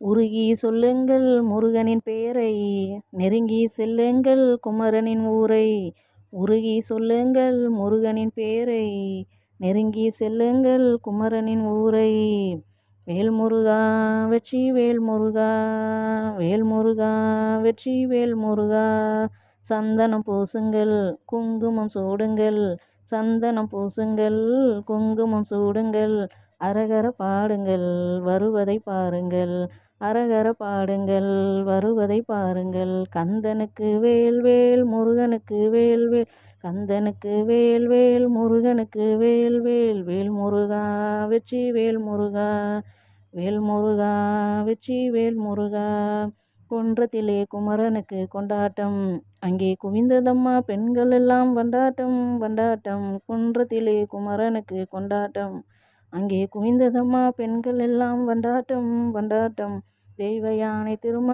உருகி சொல்லுங்கள் முருகனின் பெயரை நெருங்கி செல்லுங்கள் குமரனின் ஊரை. உருகி சொல்லுங்கள் முருகனின் பெயரை நெருங்கி செல்லுங்கள் குமரனின் ஊரை. வேல்முருகா வெற்றி வேல்முருகா வேல்முருகா வெற்றி வேல்முருகா. சந்தனம் பூசுங்கள் குங்குமம் சூடுங்கள். சந்தனம் பூசுங்கள் குங்குமம் சூடுங்கள். அரகர பாடுங்கள் வருவதை பாருங்கள். அரகர பாடுங்கள் வருவதை பாருங்கள். கந்தனுக்கு வேல்வேல் முருகனுக்கு வேல்வேல் கந்தனுக்கு வேல்வேல் முருகனுக்கு வேல்வேல் வேல் முருகா வெற்றி வேல் முருகா. வேல் முருகா வெற்றி வேல் முருகா. குன்றத்திலே குமரனுக்கு கொண்டாட்டம். அங்கே குவிந்ததம்மா பெண்கள் எல்லாம் வண்டாட்டம் வண்டாட்டம். குன்றத்திலே குமரனுக்கு கொண்டாட்டம். அங்கே குவிந்ததம்மா பெண்கள் எல்லாம் கொண்டாட்டம் கொண்டாட்டம் தெய்வ யானை திரும